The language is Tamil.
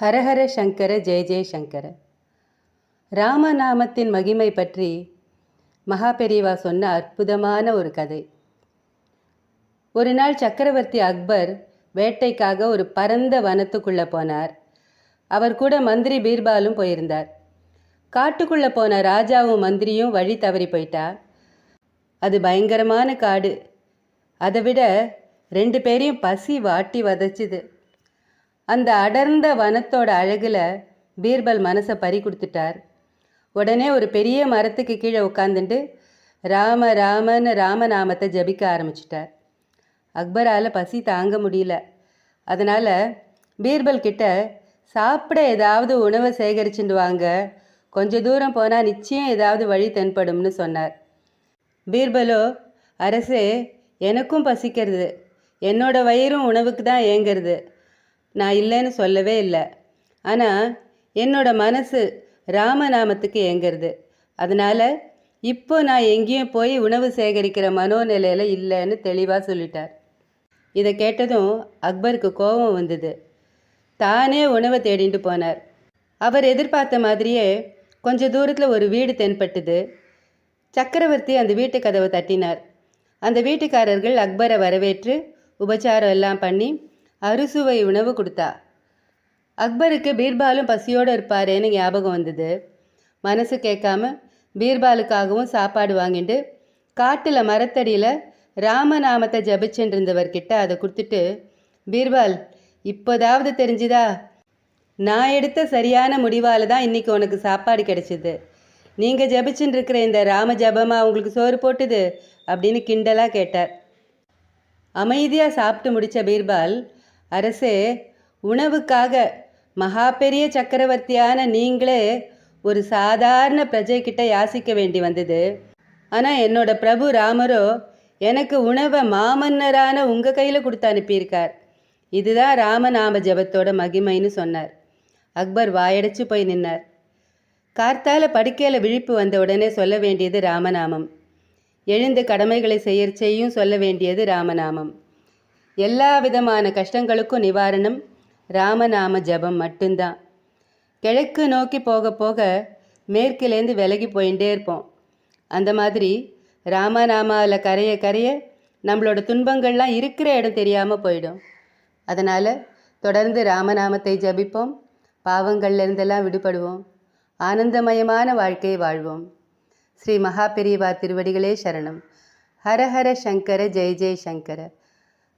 ஹரஹர சங்கர ஜெய ஜெய சங்கர. ராமநாமத்தின் மகிமை பற்றி மகாபெரிவா சொன்ன அற்புதமான ஒரு கதை. ஒரு நாள் சக்கரவர்த்தி அக்பர் வேட்டைக்காக ஒரு பரந்த வனத்துக்குள்ளே போனார். அவர் கூட மந்திரி பீர்பாலும் போயிருந்தார். காட்டுக்குள்ளே போன ராஜாவும் மந்திரியும் வழி தவறி போயிட்டா. அது பயங்கரமான காடு. அதை விட ரெண்டு பேரையும் பசி வாட்டி வதச்சுது. அந்த அடர்ந்த வனத்தோட அழகில் பீர்பல் மனசை பறி கொடுத்துட்டார். உடனே ஒரு பெரிய மரத்துக்கு கீழே உட்காந்துட்டு ராம ராமன்னு ராமநாமத்தை ஜபிக்க ஆரம்பிச்சிட்டார். அக்பரால் பசி தாங்க முடியல. அதனால் பீர்பல் கிட்ட சாப்பிட ஏதாவது உணவை சேகரிச்சுட்டு வாங்க. கொஞ்ச தூரம் போனால் நிச்சயம் ஏதாவது வழி தென்படும்னு சொன்னார். பீர்பலோ அரசே எனக்கும் பசிக்கிறது. என்னோட வயிறும் உணவுக்கு தான் ஏங்கிறது. நான் இல்லைன்னு சொல்லவே இல்லை. ஆனால் என்னோட மனசு ராமநாமத்துக்கு ஏங்கிறது. அதனால் இப்போ நான் எங்கேயும் போய் உணவு சேகரிக்கிற மனோநிலையில் இல்லைன்னு தெளிவாக சொல்லிட்டார். இதை கேட்டதும் அக்பருக்கு கோபம் வந்தது. தானே உணவை தேடிட்டு போனார். அவர் எதிர்பார்த்த மாதிரியே கொஞ்ச தூரத்தில் ஒரு வீடு தென்பட்டது. சக்கரவர்த்தி அந்த வீட்டு கதவை தட்டினார். அந்த வீட்டுக்காரர்கள் அக்பரை வரவேற்று உபச்சாரம் எல்லாம் பண்ணி அறுசுவை உணவு கொடுத்தா. அக்பருக்கு பீர்பாலும் பசியோடு இருப்பாரேன்னு ஞாபகம் வந்தது. மனசு கேட்காம பீர்பாலுக்காகவும் சாப்பாடு வாங்கிட்டு காட்டில் மரத்தடியில் ராமநாமத்தை ஜபிச்சுட்டு இருந்தவர்கிட்ட அதை கொடுத்துட்டு பீர்பால் இப்போதாவது தெரிஞ்சுதா? நான் எடுத்த சரியான முடிவால் தான் இன்றைக்கி உனக்கு சாப்பாடு கிடைச்சிது. நீங்கள் ஜபிச்சுட்டு இருக்கிற இந்த ராம ஜபமாக உங்களுக்கு சோறு போட்டுது? அப்படின்னு கிண்டலாக கேட்டார். அமைதியாக சாப்பிட்டு முடித்த பீர்பால் அரசே உணவுக்காக மகா பெரிய சக்கரவர்த்தியான நீங்களே ஒரு சாதாரண பிரஜைக்கிட்ட யாசிக்க வேண்டி வந்தது. ஆனால் என்னோட பிரபு ராமரோ எனக்கு உணவை மாமன்னரான உங்கள் கையில் கொடுத்து அனுப்பியிருக்கார். இதுதான் ராமநாம ஜபத்தோட மகிமைன்னு சொன்னார். அக்பர் வாயடைச்சு போய் நின்னார். கார்த்தால படுக்கையில் விழிப்பு வந்த உடனே சொல்ல வேண்டியது ராமநாமம். எழுந்து கடமைகளை செயற்செய்யும் சொல்ல வேண்டியது ராமநாமம். எல்லா விதமான கஷ்டங்களுக்கும் நிவாரணம் ராமநாம ஜபம் மட்டும்தான். கிழக்கு நோக்கி போக போக மேற்கிலேருந்து விலகி போயிட்டே இருப்போம். அந்த மாதிரி ராமநாமாவில் கரைய கரைய நம்மளோட துன்பங்கள்லாம் இருக்கிற இடம் தெரியாமல் போயிடும். அதனால் தொடர்ந்து ராமநாமத்தை ஜபிப்போம். பாவங்கள்லேருந்தெல்லாம் விடுபடுவோம். ஆனந்தமயமான வாழ்க்கையை வாழ்வோம். ஸ்ரீ மகாபெரிவா திருவடிகளே சரணம். ஹர ஹர சங்கர ஜெய ஜெய சங்கர.